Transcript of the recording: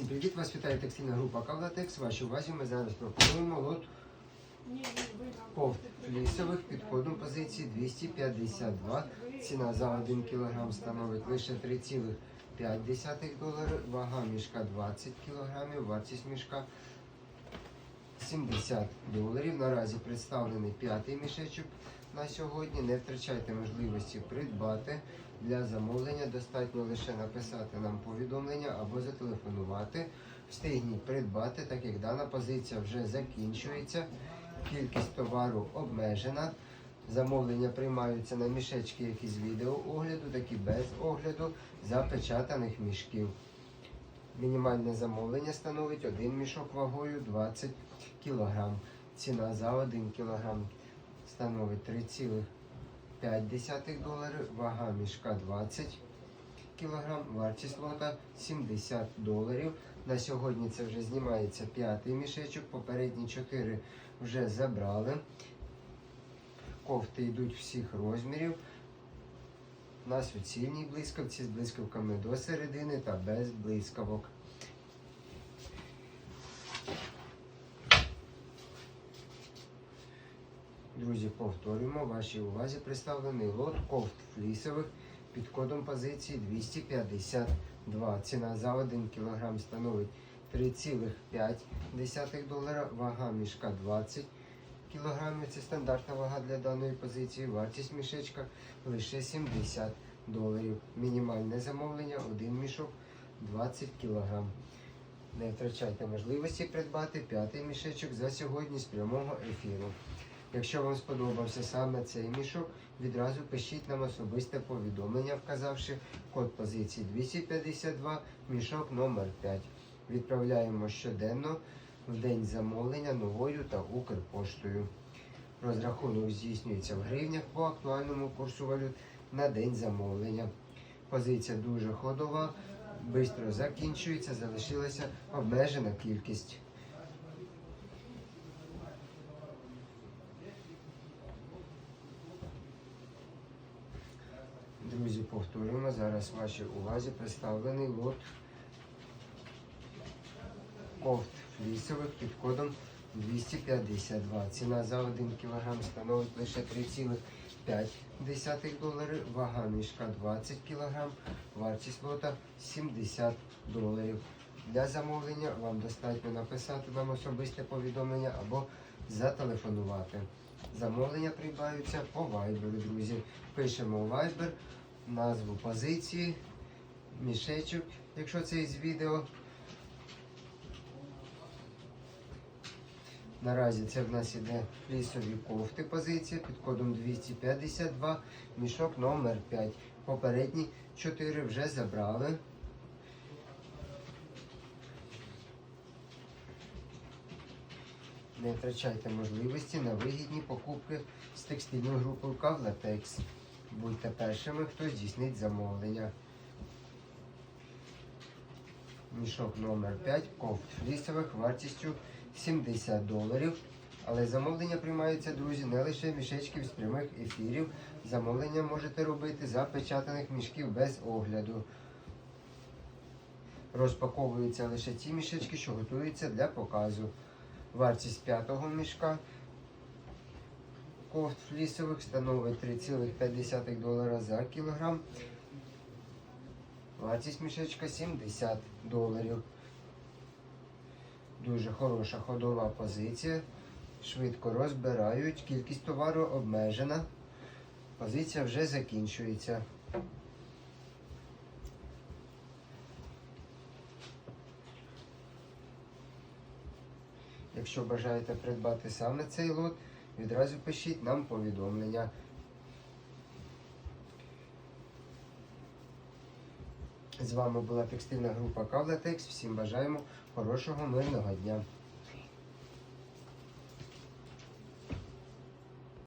Всім привіт! Вас вітає текстильна група Кавлатекс. Вашій увазі ми зараз пропонуємо лот кофт флісових під кодом позиції 252. Ціна за 1 кг становить лише 3,5 долари. Вага мішка 20 кг, вартість мішка 70 доларів. Наразі представлений п'ятий мішечок на сьогодні. Не втрачайте можливості придбати. Для замовлення достатньо лише написати нам повідомлення або зателефонувати. Встигніть придбати, так як дана позиція вже закінчується. Кількість товару обмежена. Замовлення приймаються на мішечки, як із відеоогляду, так і без огляду запечатаних мішків. Мінімальне замовлення становить один мішок вагою 20 кг. Ціна за 1 кг становить 3,5 долари, вага мішка 20 кг, вартість лота 70 доларів. На сьогодні це вже знімається п'ятий мішечок, попередні 4 вже забрали. Кофти йдуть всіх розмірів. На суцільній блискавці з блискавками до середини та без блискавок. Друзі, повторюємо, вашій увазі представлений лот кофт флісових під кодом позиції 252. Ціна за 1 кг становить 3,5 долара, вага мішка 20 кг. Це стандартна вага для даної позиції. Вартість мішечка лише 70 доларів. Мінімальне замовлення один мішок 20 кг. Не втрачайте можливості придбати п'ятий мішечок за сьогодні з прямого ефіру. Якщо вам сподобався саме цей мішок, відразу пишіть нам особисте повідомлення, вказавши код позиції 252, мішок номер 5 Відправляємо щоденно в день замовлення новою та Укрпоштою. Розрахунок здійснюється в гривнях по актуальному курсу валют на день замовлення. Позиція дуже ходова, швидко закінчується, залишилася обмежена кількість. Друзі, повторюємо, зараз вашій увазі представлений лот кофт флісових під кодом 252. Ціна за 1 кг становить лише 3,5 долари, вага мішка 20 кг, вартість лота 70 доларів. Для замовлення вам достатньо написати нам особисте повідомлення або зателефонувати. Замовлення приймаються по Viber, друзі. Пишемо Viber назву позиції, мішечок, якщо це із відео. Наразі це в нас іде лісові кофти позиція під кодом 252, мішок номер 5. Попередні 4 вже забрали. Не втрачайте можливості на вигідні покупки з текстильною групою Кавлатекс. Будьте першими, хто здійснить замовлення. Мішок номер 5 кофт флісових вартістю 70 доларів. Але замовлення приймаються, друзі, не лише мішечків з прямих ефірів. Замовлення можете робити запечатаних мішків без огляду. Розпаковуються лише ті мішечки, що готуються для показу. Вартість п'ятого мішка кофт флісових становить 3,5 долара за кілограм. Вартість мішечка 70 доларів. Дуже хороша ходова позиція. Швидко розбирають. Кількість товару обмежена. Позиція вже закінчується. Якщо бажаєте придбати саме цей лот, відразу пишіть нам повідомлення. З вами була текстильна група Кавлатекс. Всім бажаємо хорошого мирного дня.